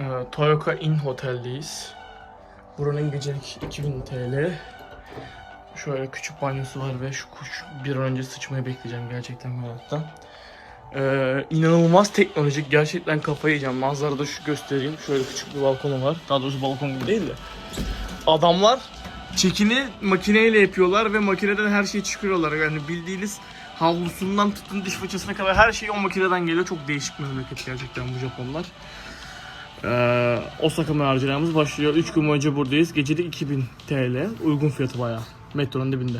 Ee, Toyota Inn Hotel'deyiz. Buranın gecelik 2000 TL. Şöyle küçük banyosu var ve şu kuş bir an önce sıçmayı bekleyeceğim gerçekten meraktan. Ee, inanılmaz teknolojik. Gerçekten kafayı yiyeceğim. Manzarada şu göstereyim. Şöyle küçük bir balkonu var. Daha doğrusu balkon gibi değil de. Adamlar çekini makineyle yapıyorlar ve makineden her şeyi çıkarıyorlar. Yani bildiğiniz havlusundan tutun diş fırçasına kadar her şey o makineden geliyor. Çok değişik bir memleket gerçekten bu Japonlar. Ee, Osaka maceramız başlıyor. 3 gün boyunca buradayız. Gecede 2000 TL. Uygun fiyatı bayağı. Metronun dibinde.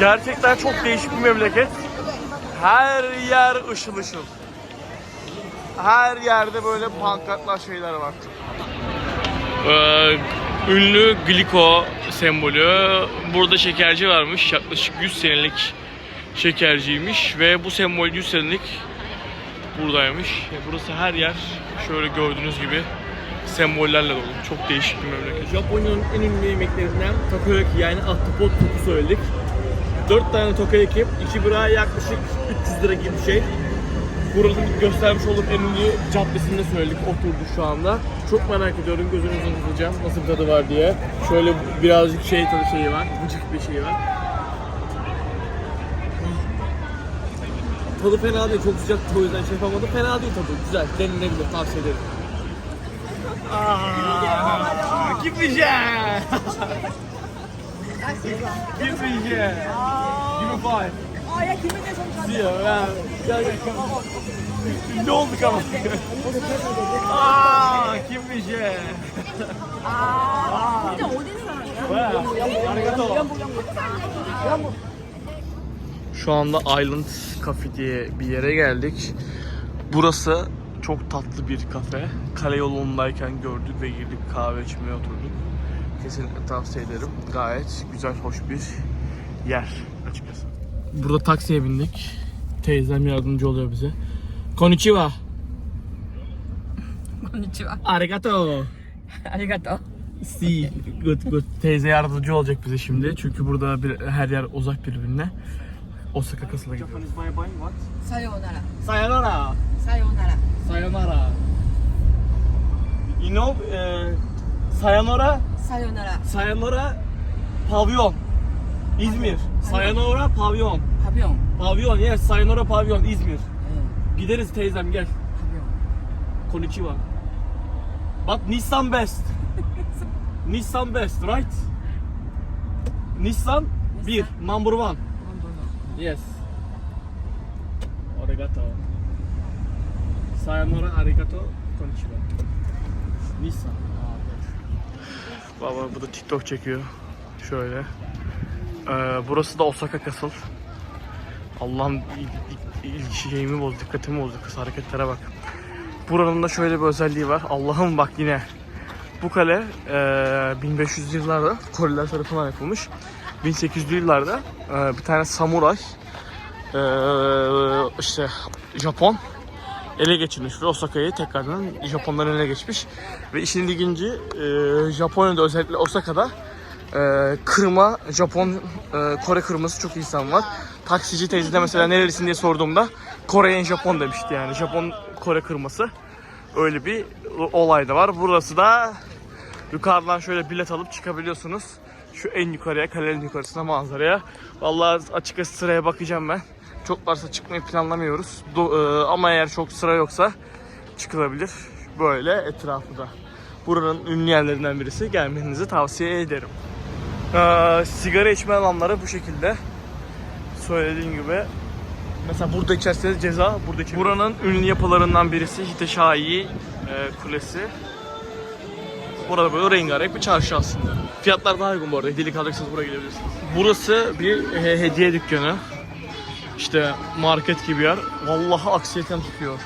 Gerçekten çok değişik bir memleket. Her yer ışıl ışıl. Her yerde böyle pankartlar şeyler var. Ee, ünlü Gliko sembolü. Burada şekerci varmış. Yaklaşık 100 senelik şekerciymiş ve bu sembol 100 senelik buradaymış. Ya Burası her yer şöyle gördüğünüz gibi sembollerle dolu. Çok değişik bir memleket. Japonya'nın en ünlü yemeklerinden takoyaki yani ahtapot topu söyledik. 4 tane takoyaki, 2 bira yaklaşık 300 lira gibi bir şey. Burada göstermiş olduğum en ünlü caddesinde söyledik. Oturduk şu anda. Çok merak ediyorum. Gözünüzü tutacağım. Nasıl bir tadı var diye. Şöyle birazcık şey tadı şeyi var. Vıcık bir şey var. Tadı fena değil. Çok sıcak o yüzden şey yapamadım. Fena değil tadı. Güzel. Denilebilir. Tavsiye ederim. Aaa! Gideceğim! Gideceğim! Şey? Şey? Give me five. See ya man. Gel gel. Ne olduk ama? Aaa! Gideceğim! Aaa! Aaa! Aaa! Aaa! Aaa! Aaa! Şu anda Island Cafe diye bir yere geldik. Burası çok tatlı bir kafe. Kale yolundayken gördük ve girdik kahve içmeye oturduk. Kesinlikle tavsiye ederim. Gayet güzel, hoş bir yer açıkçası. Burada taksiye bindik. Teyzem yardımcı oluyor bize. Konnichiwa. Konnichiwa. Arigato. Arigato. Si, good good. Teyze yardımcı olacak bize şimdi. Çünkü burada bir, her yer uzak birbirine. Osaka kasına gidiyoruz. Japanese bye bye what? Sayonara. Sayonara. Sayonara. Sayonara. You know, e, sayonara, Sayonara. sayonara pavyon. İzmir. Sayonara pavyon. Pavyon. Pavyon, yes. Sayonara pavyon, İzmir. Gideriz teyzem gel. Pavyon. Konnichiwa. But Nissan best. Nissan best, right? Nissan 1, number one. Yes. Arigato. Sayonara arigato. Konnichiwa. Nissan. Baba bu da TikTok çekiyor. Şöyle. Ee, burası da Osaka Castle. Allah'ım il- il- il- şeyimi bozdu, dikkatimi bozdu kız hareketlere bak. Buranın da şöyle bir özelliği var. Allah'ım bak yine. Bu kale e, 1500'lü yıllarda Koreliler tarafından yapılmış. 1800'lü yıllarda e, bir tane samuray e, işte Japon ele geçirmiş ve Osaka'yı tekrardan Japonların ele geçmiş. Ve işin ilginci e, Japonya'da özellikle Osaka'da e, kırma Japon e, Kore kırması çok insan var. Taksici teyze de mesela nerelisin diye sorduğumda Kore'nin Japon demişti yani. Japon Kore kırması. Öyle bir olay da var. Burası da yukarıdan şöyle bilet alıp çıkabiliyorsunuz. Şu en yukarıya, kalenin yukarısına manzaraya. Vallahi açıkçası sıraya bakacağım ben. Çok varsa çıkmayı planlamıyoruz. Do- e, ama eğer çok sıra yoksa çıkılabilir. Böyle etrafı da. Buranın ünlü yerlerinden birisi. Gelmenizi tavsiye ederim. Ee, sigara içme alanları bu şekilde. Söylediğim gibi. Mesela burada içerseniz ceza, burada. Buranın ünlü yapılarından birisi Hiteshai e, Kulesi. Burada böyle rengarenk bir çarşı aslında. Fiyatlar daha uygun bu arada. Hediyelik alacaksanız buraya gelebilirsiniz. Burası bir e, hediye dükkanı. İşte market gibi yer. Vallahi aksiyeten tutuyor.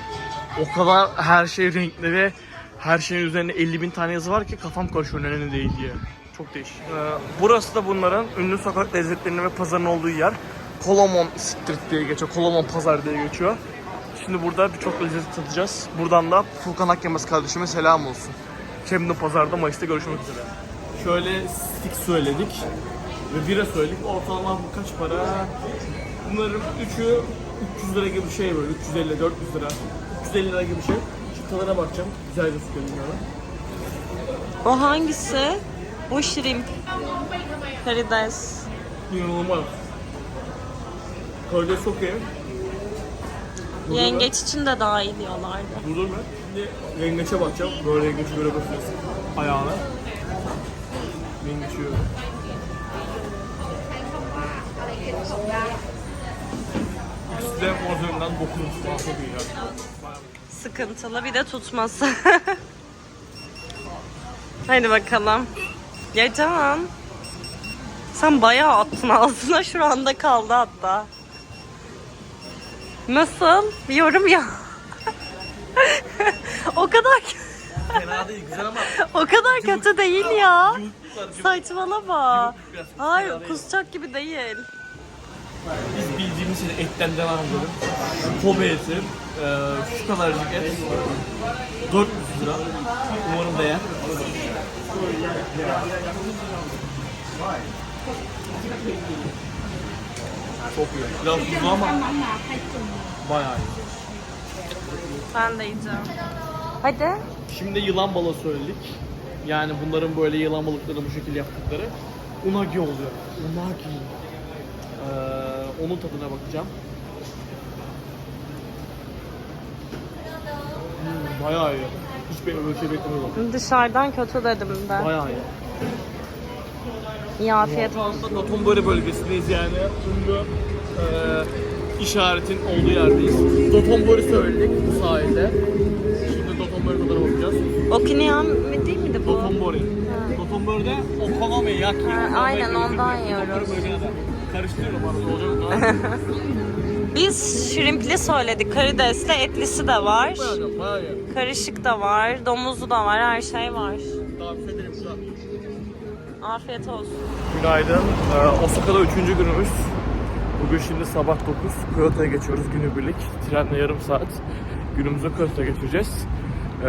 O kadar her şey renkli ve her şeyin üzerinde 50 bin tane yazı var ki kafam karışıyor ne değil diye. Çok değişik. Ee, burası da bunların ünlü sokak lezzetlerinin ve pazarın olduğu yer. Kolomon Street diye geçiyor. Kolomon Pazar diye geçiyor. Şimdi burada birçok lezzet tadacağız. Buradan da Furkan Akyemez kardeşime selam olsun. Camden Pazar'da Mayıs'ta görüşmek üzere. Şöyle stick söyledik ve bira söyledik. Ortalama bu kaç para? Bunların üçü 300 lira gibi bir şey böyle. 350 400 lira. 350 lira gibi bir şey. tadına bakacağım. Güzel gözüküyor bilmiyorum. O hangisi? Bu shrimp. Karides. İnanılmaz. Karides çok iyi. Yengeç için de daha iyi diyorlardı. Burada ben şimdi yengeçe bakacağım. Böyle yengeçi görebilirsiniz. Ayağına. Yengeçi yiyorum. İkisi de dokunmuş falan çok iyi yani. Sıkıntılı bir de tutması. Hadi bakalım. Ya tamam. Sen bayağı attın ağzına şu anda kaldı hatta. Nasıl? Yorum ya. o kadar Fena değil güzel ama o kadar kötü değil ya. Saçmalama. biraz Hayır kusacak gibi değil. Biz bildiğimiz şey etten devam edelim. Kobe eti, e, şu kadarcık et, 400 lira. Umarım değer. Çok iyi. Biraz tuzlu ama bayağı iyi. Ben de yiyeceğim. Hadi. Şimdi yılan balığı söyledik. Yani bunların böyle yılan balıkları bu şekilde yaptıkları unagi oluyor. Unagi. Ee, onun tadına bakacağım. Hmm, bayağı iyi. Hiç böyle bir şey beklemiyordum. Dışarıdan kötü dedim de. Bayağı iyi. İyi afiyet olsun. anda Dotonbori bölgesindeyiz yani. Ünlü e, işaretin olduğu yerdeyiz. Dotonbori söyledik bu sahilde. Şimdi Dotonbori tadına bakacağız. Okinawa değil miydi bu? Dotonbori. Dotonbori'de okonomiyaki. Ha, aynen, ondan yiyoruz. Karıştırıyorum arada olacak. Biz shrimpli söyledik. Karidesli etlisi de var. Bayağı bayağı. Karışık da var. Domuzu da var. Her şey var. Afiyet olsun. Günaydın. Ee, Osaka'da üçüncü günümüz. Bugün şimdi sabah 9. Kyoto'ya geçiyoruz günübirlik. Trenle yarım saat. Günümüzü Kyoto'ya geçireceğiz. Ee,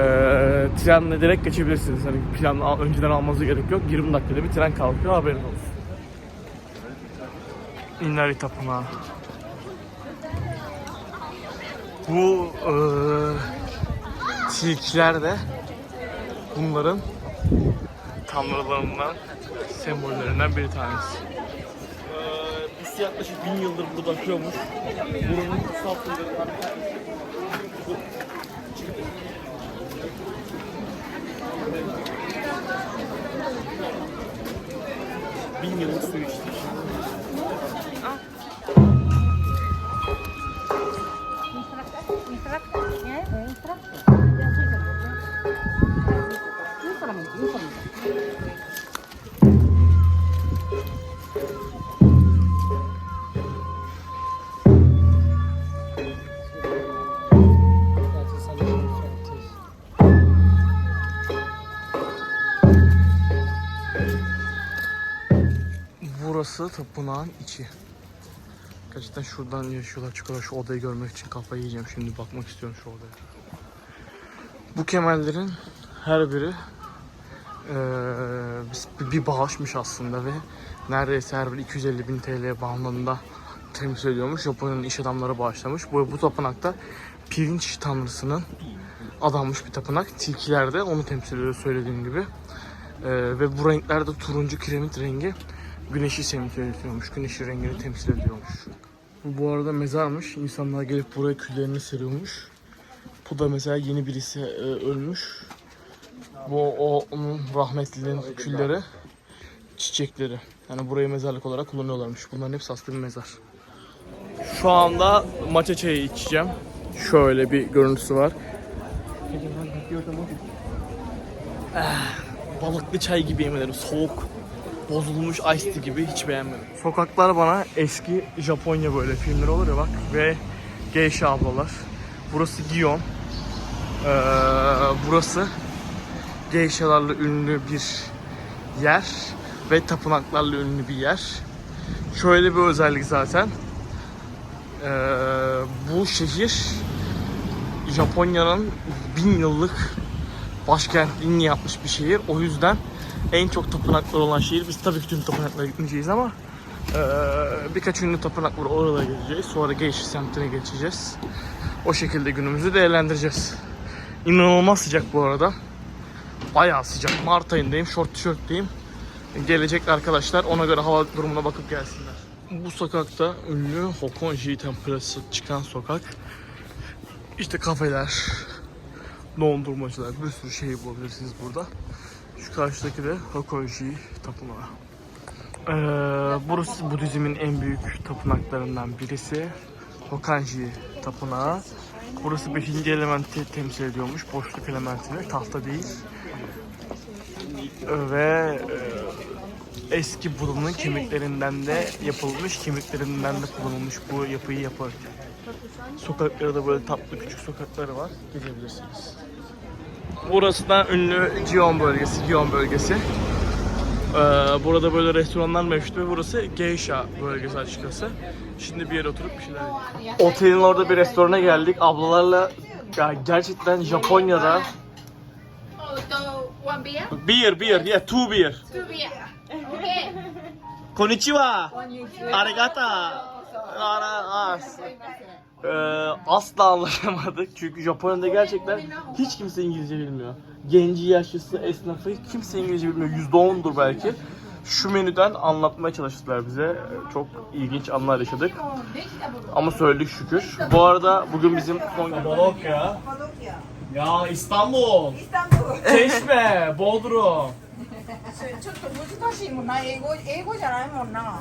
trenle direkt geçebilirsiniz. Hani plan önceden almanıza gerek yok. 20 dakikada bir tren kalkıyor haberiniz olsun. İnari Tapınağı. Bu e, tilkiler de bunların tanrılarından, sembollerinden bir tanesi. Ee, biz yaklaşık bin yıldır burada akıyormuş. Buranın kutsal. Bin yıllık su içtik. Burası tapınağın içi. Gerçekten şuradan yaşıyorlar çıkıyorlar şu odayı görmek için kafayı yiyeceğim şimdi bakmak istiyorum şu odaya. Bu kemerlerin her biri eee, bir- bir bağışmış aslında ve neredeyse her biri 250 bin TL bandında temsil ediyormuş. Japonya'nın iş adamları bağışlamış. Bu, bu tapınakta pirinç tanrısının adanmış bir tapınak. Tilkiler de onu temsil ediyor söylediğim gibi. Eee, ve bu renklerde turuncu kiremit rengi güneşi temsil ediyormuş. Güneşi rengini temsil ediyormuş. Bu arada mezarmış. İnsanlar gelip buraya küllerini seriyormuş. Bu da mesela yeni birisi e, ölmüş. Bu o onun rahmetlinin külleri, çiçekleri. Yani burayı mezarlık olarak kullanıyorlarmış. Bunların hepsi aslında bir mezar. Şu anda maça çayı içeceğim. Şöyle bir görüntüsü var. Ah, balıklı çay gibi yemin ederim. Soğuk, bozulmuş iced tea gibi hiç beğenmedim. Sokaklar bana eski Japonya böyle filmleri olur ya bak ve geisha ablalar. Burası Gion. Ee, burası geishalarla ünlü bir yer ve tapınaklarla ünlü bir yer. Şöyle bir özellik zaten. Ee, bu şehir Japonya'nın bin yıllık başkentliğini yapmış bir şehir. O yüzden en çok tapınaklar olan şehir. Biz tabii ki tüm tapınaklara gitmeyeceğiz ama eee, birkaç ünlü tapınak var. Oralara geleceğiz. Sonra Geisha semtine geçeceğiz. O şekilde günümüzü değerlendireceğiz. İnanılmaz sıcak bu arada. Bayağı sıcak. Mart ayındayım. Short tişörtteyim. Gelecek arkadaşlar ona göre hava durumuna bakıp gelsinler. Bu sokakta ünlü Hokonji temperası çıkan sokak. İşte kafeler, dondurmacılar, bir sürü şey bulabilirsiniz burada. Şu karşıdaki de Hokonji tapınağı. Ee, burası Budizmin en büyük tapınaklarından birisi. Hokanji tapınağı. Burası 5. elementi temsil ediyormuş. Boşluk elementini. Tahta değil. Ve e, eski Buda'nın kemiklerinden de yapılmış, kemiklerinden de kullanılmış bu yapıyı yaparken. Sokakları da böyle tatlı küçük sokakları var. Gezebilirsiniz. Burası da ünlü Gion bölgesi, Gion bölgesi. Ee, burada böyle restoranlar meşhur ve burası Geisha bölgesi açıkçası. Şimdi bir yere oturup bir şeyler yiyelim. Otelin orada bir restorana geldik. Ablalarla ya gerçekten Japonya'da beer? beer yeah two beer. Two beer. Okay. Konnichiwa. Arigata. Ara as Ee, asla anlaşamadık çünkü Japonya'da gerçekten hiç kimse İngilizce bilmiyor. Genci, yaşlısı, esnafı kimse İngilizce bilmiyor. %10'dur belki. Şu menüden anlatmaya çalıştılar bize. Çok ilginç anlar yaşadık. Ama söyledik şükür. Bu arada bugün bizim son gün. Bologna. Ya İstanbul. Çeşme, Bodrum. ちょっと難しいもんな英語英語じゃないもんな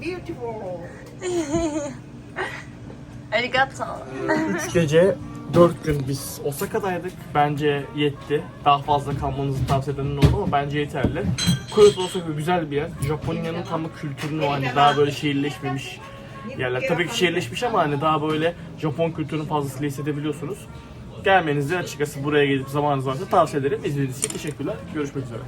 beautiful. Arigato. Ee, üç gece dört gün biz Osaka'daydık. Bence yetti. Daha fazla kalmanızı tavsiye edenin oldu ama bence yeterli. Kyoto Osaka güzel bir yer. Japonya'nın tam kültürünü o hani daha böyle şehirleşmemiş yerler. Tabii ki şehirleşmiş ama hani daha böyle Japon kültürünü fazlasıyla hissedebiliyorsunuz. Gelmenizi açıkçası buraya gelip zamanınız varsa tavsiye ederim. İzlediğiniz için teşekkürler. Görüşmek üzere.